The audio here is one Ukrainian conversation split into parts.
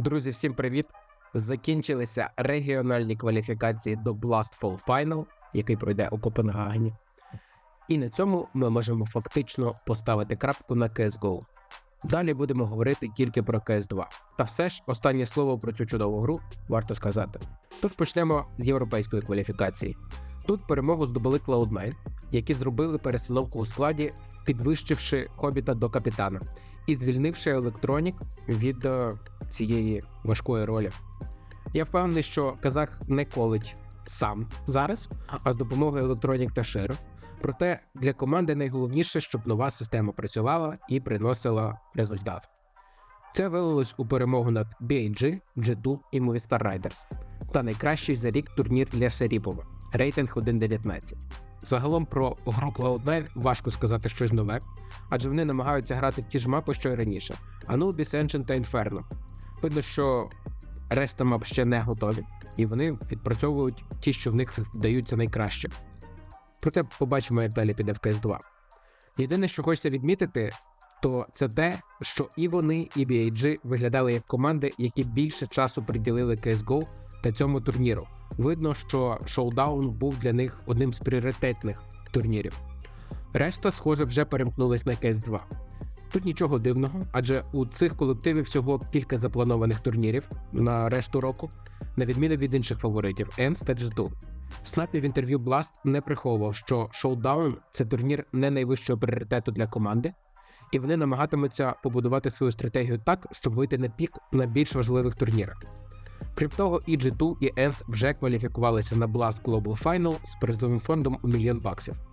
Друзі, всім привіт! Закінчилися регіональні кваліфікації до Blastfall Final, який пройде у Копенгагені. І на цьому ми можемо фактично поставити крапку на CSGO. Далі будемо говорити тільки про CS2. Та все ж останнє слово про цю чудову гру варто сказати. Тож почнемо з європейської кваліфікації. Тут перемогу здобули Cloud9, які зробили перестановку у складі, підвищивши хобіта до капітана і звільнивши електронік від е, цієї важкої ролі. Я впевнений, що казах не колить сам зараз, а з допомогою електронік та Широ. Проте для команди найголовніше, щоб нова система працювала і приносила результат. Це вилилось у перемогу над BAG, G2 і Movistar Riders та найкращий за рік турнір для Шаріпова рейтинг 1.19. Загалом про гру Cloud9 важко сказати щось нове, адже вони намагаються грати ті ж мапи, що й раніше: Anubis, Ancient та Inferno. Видно, що решта мап ще не готові, і вони відпрацьовують ті, що в них вдаються найкраще. Проте побачимо, як далі піде в CS2. Єдине, що хочеться відмітити, то це те, що і вони, і BAG виглядали як команди, які більше часу приділили CSGO та цьому турніру. Видно, що шоудаун був для них одним з пріоритетних турнірів. Решта, схоже, вже перемкнулись на CS2. Тут нічого дивного, адже у цих колективів всього кілька запланованих турнірів на решту року, на відміну від інших фаворитів ENS та G2. Снапі в інтерв'ю Blast не приховував, що шоудаун це турнір не найвищого пріоритету для команди, і вони намагатимуться побудувати свою стратегію так, щоб вийти на пік на більш важливих турнірах. Крім того, і G2, і ENS вже кваліфікувалися на Blast Global Final з призовим фондом у мільйон баксів.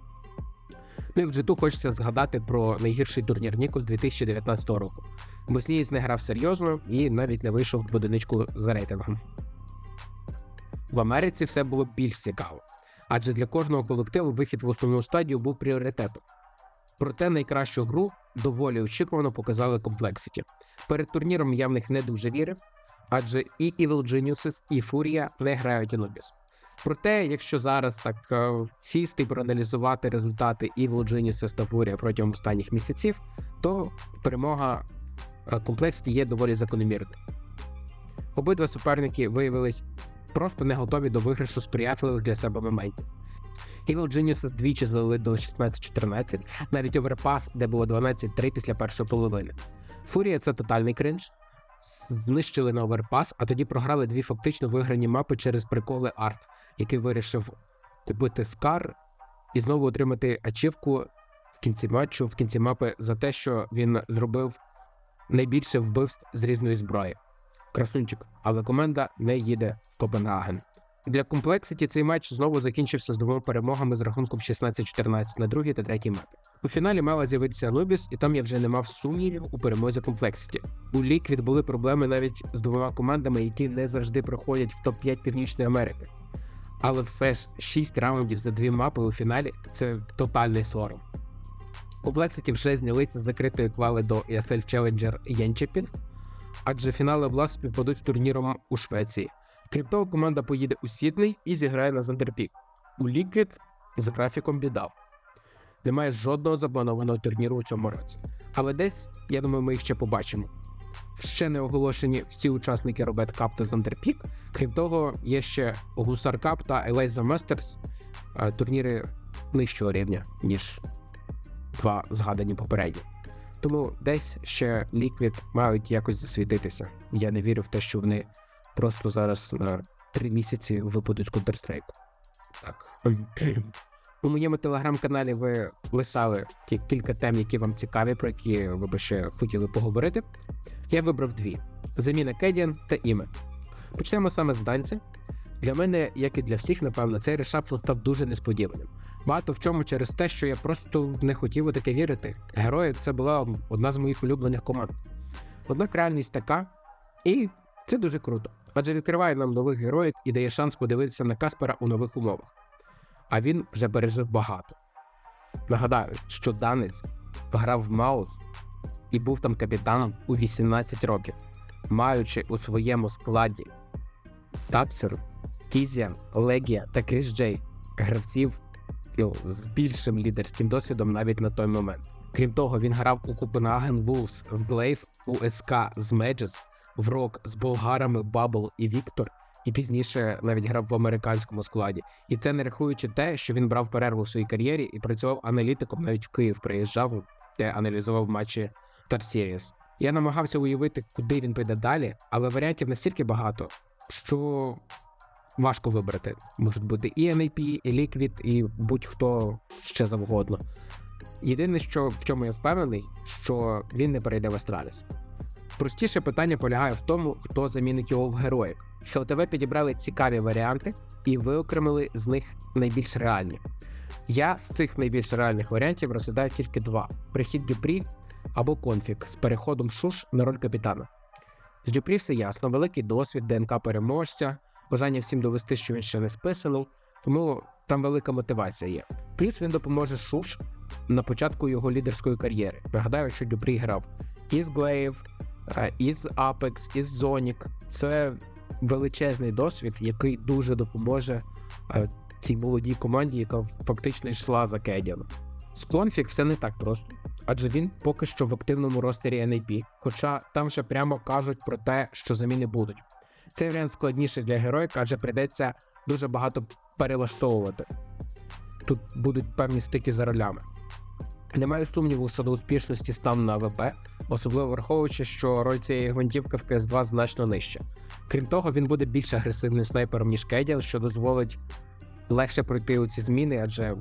Ну і в G2 хочеться згадати про найгірший турнір Ніку з 2019 року. Боснієць не грав серйозно і навіть не вийшов в одиничку за рейтингом. В Америці все було більш цікаво, адже для кожного колективу вихід в основну стадію був пріоритетом. Проте найкращу гру доволі очікувано показали Complexity. Перед турніром я в них не дуже вірив, адже і Evil Geniuses, і Furia не грають Anubis. Проте, якщо зараз так е, сісти і проаналізувати результати Geniuses та Furia протягом останніх місяців, то перемога е, Complexity є доволі закономірною. Обидва суперники виявились просто не готові до виграшу сприятливих для себе моментів. Evil Geniuses двічі залили до 16-14, навіть оверпас, де було 12-3 після першої половини. Фурія це тотальний кринж. Знищили на оверпас, а тоді програли дві фактично виграні мапи через приколи арт, який вирішив купити скар і знову отримати ачівку в кінці матчу, в кінці мапи за те, що він зробив найбільше вбивств з різної зброї. Красунчик, але команда не їде в Копенгаген. Для Complexity цей матч знову закінчився з двома перемогами з рахунком 16-14 на другій та третій мапі. У фіналі мала з'явитися Anubis, і там я вже не мав сумнівів у перемозі Complexity. У Liquid були проблеми навіть з двома командами, які не завжди проходять в топ-5 Північної Америки. Але все ж 6 раундів за дві мапи у фіналі це тотальний сором. Complexity вже знялися з закритої квали до ESL Challenger Янчепінг, адже фінали влас співпадуть з турніром у Швеції. Крім того, команда поїде у Сідней і зіграє на Зандерпік. У Liquid з графіком біда. Немає жодного запланованого турніру у цьому році. Але десь, я думаю, ми їх ще побачимо. Ще не оголошені всі учасники Робет Кап та Зандерпік. Крім того, є ще Гусар Кап та Елейза Мастерс, турніри нижчого рівня, ніж два згадані попередні. Тому десь ще Liquid мають якось засвітитися. Я не вірю в те, що вони просто зараз на три місяці випадуть Counter-Strike. Так. У моєму телеграм-каналі ви лисали кілька тем, які вам цікаві, про які ви би ще хотіли поговорити. Я вибрав дві: заміна Кедіан та іме. Почнемо саме з данця. Для мене, як і для всіх, напевно, цей решапл став дуже несподіваним. Багато в чому через те, що я просто не хотів у таке вірити. Герої це була одна з моїх улюблених команд. Однак реальність така, і це дуже круто, адже відкриває нам нових героїв і дає шанс подивитися на Каспера у нових умовах. А він вже пережив багато. Нагадаю, що Данець грав в Маус і був там капітаном у 18 років, маючи у своєму складі Тапсер, Тізіан, Легія та Кріс Джей, гравців з більшим лідерським досвідом навіть на той момент. Крім того, він грав у Копенгаген Wolves з Глейв, у СК з Меджес, в рок з болгарами Бабл і Віктор, і пізніше навіть грав в американському складі. І це не рахуючи те, що він брав перерву в своїй кар'єрі і працював аналітиком навіть в Київ приїжджав, де аналізував матчі Series. Я намагався уявити, куди він піде далі, але варіантів настільки багато, що важко вибрати. Можуть бути і NAP, і Liquid, і будь-хто ще завгодно. Єдине, що в чому я впевнений, що він не перейде в Астраліс. Простіше питання полягає в тому, хто замінить його в героїк. ХЛТВ підібрали цікаві варіанти і виокремили з них найбільш реальні. Я з цих найбільш реальних варіантів розглядаю тільки два: прихід Дюпрі або конфік з переходом Шуш на роль капітана. З Дюпрі все ясно, великий досвід, ДНК переможця, бажання всім довести, що він ще не списаний, тому там велика мотивація є. Плюс він допоможе Шуш на початку його лідерської кар'єри. Нагадаю, що Дюпрі грав із Глейв, е, із Apex, із Zonік. Це величезний досвід, який дуже допоможе е, цій молодій команді, яка фактично йшла за Кедіаном. З Конфік все не так просто, адже він поки що в активному ростері NAP, хоча там вже прямо кажуть про те, що заміни будуть. Цей варіант складніший для героїка, адже прийдеться дуже багато перелаштовувати. Тут будуть певні стики за ролями. Немає сумніву щодо успішності стану на АВП, особливо враховуючи, що роль цієї гвинтівки в КС2 значно нижча. Крім того, він буде більш агресивним снайпером, ніж Кедіал, що дозволить легше пройти у ці зміни, адже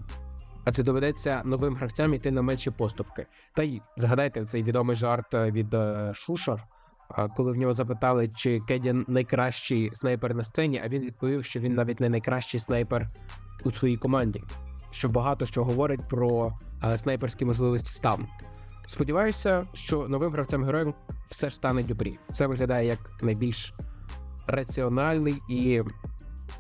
адже доведеться новим гравцям йти на менші поступки. Та й згадайте цей відомий жарт е, від е, Шуша, е, коли в нього запитали, чи Кедіан найкращий снайпер на сцені, а він відповів, що він навіть не найкращий снайпер у своїй команді, що багато що говорить про е, снайперські можливості стану. Сподіваюся, що новим гравцем героєм все ж стане Дюпрі. Це виглядає як найбільш раціональний і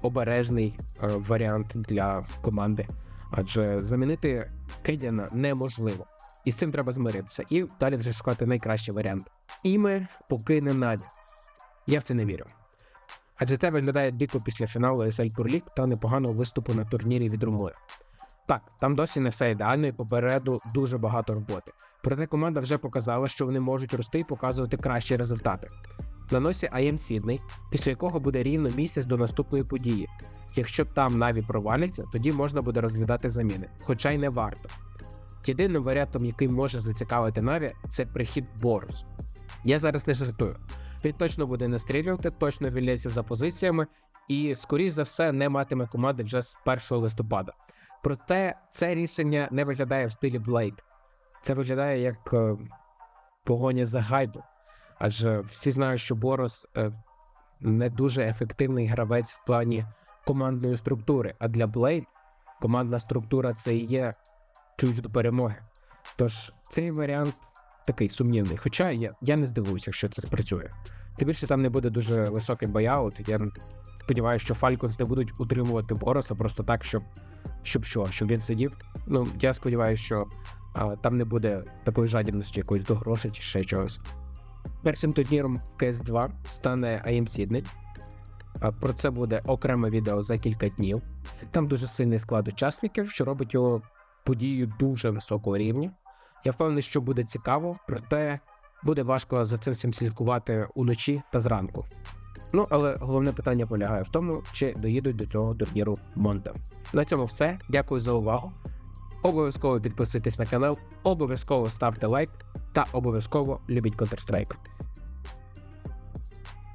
обережний е, варіант для команди, адже замінити Кедіана неможливо. І з цим треба змиритися. І далі вже шукати найкращий варіант. Іме покине Надя. Я в це не вірю. Адже це виглядає дико після фіналу SL Tour League та непоганого виступу на турнірі від Румуни. Так, там досі не все ідеально і попереду дуже багато роботи. Проте команда вже показала, що вони можуть рости і показувати кращі результати. На носі АМ Сідней, після якого буде рівно місяць до наступної події. Якщо там Наві проваляться, тоді можна буде розглядати заміни, хоча й не варто. Єдиним варіантом, який може зацікавити Наві, це прихід Борус. Я зараз не жартую. Він точно буде настрілювати, точно вільється за позиціями і, скоріш за все, не матиме команди вже з 1 листопада. Проте це рішення не виглядає в стилі Blade. Це виглядає як е, погоня за гайбом. Адже всі знають, що Борос е, не дуже ефективний гравець в плані командної структури. А для Blade командна структура це і є ключ до перемоги. Тож цей варіант такий сумнівний. Хоча я, я не здивуюся, якщо це спрацює. Тим більше там не буде дуже високий бояут. Я сподіваюся, що Falcons не будуть утримувати Бороса просто так, щоб щоб що, щоб він сидів. Ну, я сподіваюся, що а, там не буде такої жадібності якоїсь до грошей чи ще чогось. Першим турніром в CS2 стане AM Sydney. Про це буде окреме відео за кілька днів. Там дуже сильний склад учасників, що робить його подією дуже високого рівня. Я впевнений, що буде цікаво, проте буде важко за цим всім слідкувати уночі та зранку. Ну, але головне питання полягає в тому, чи доїдуть до цього турніру Монте. На цьому все. Дякую за увагу. Обов'язково підписуйтесь на канал, обов'язково ставте лайк та обов'язково любіть Counter-Strike.